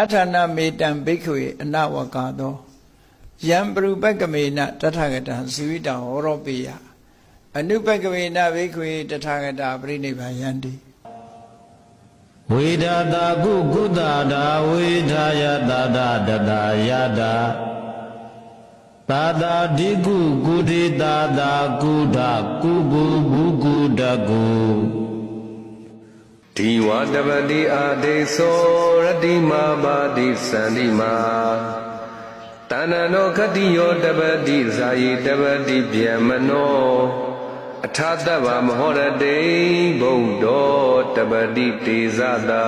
အဋ္ဌာဏမေတံဘိက္ခဝေအနဝကာသောယံပရုပက္ကမေနတထဂတံဇီဝိတံဟောရောပေယအနုပက္ကမေနဘိက္ခဝေတထဂတာပြိနိဗ္ဗာယန္တိဝေဒတာကုကုသတာဝေထာယတာတာတတာယတာသာတာဒီကုကုတိတာတာကုဒကုပုဘုကုတကု ဒီဝတပတိအာဒေသောရတိမာပါတိသန္တိမာတဏ္ဏနောခတိယောတပတိဇာယိတပတိဗျမနောအထာတဗ္ဗမဟောရတေဘုဒ္ဓောတပတိတေဇတာ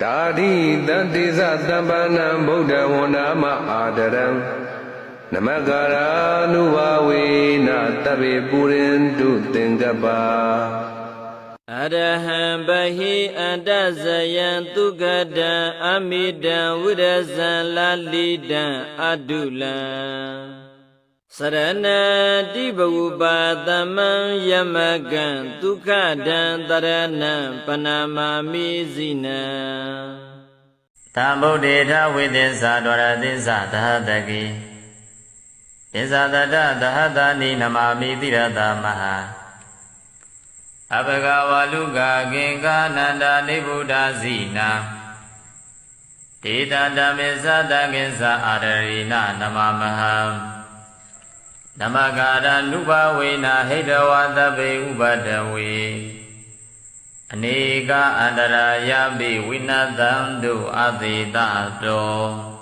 ဒါဓိတံတေဇတံပါဏံဗုဒ္ဓဝန္နာမအာဒရံနမကာရာနုဘာဝေနတဗ္ဗေပုရိန္တုသင်္ကပ္ပါ အရဟံဘဟိအန္တဇယံသူကတံအမိတံဝိရဇံလာလိတံအတုလံစရဏတိဘဝပါသမံယမကံဒုက္ခတံတရဏံပနာမာမိဇိနံသံဗုဒ္ဓေထဝိသစ္စာဒဝရသစ္စာသဟတကိသစ္စာတတသဟတာနိနမာမိတိရတမဟာ အဘဂဝလူကကင်္ကာနန္ဒာနိဗ္ဗုဒ္ဓဇိနာဒေတာဓမ္မေသတကိစ္ဆာအာရရိနနမမဟံနမကာရနုဘဝေနဟိတဝသဗ္ဗေဥပဒဝေအနေကအန္တရာယပိဝိနတံတုအသေတတော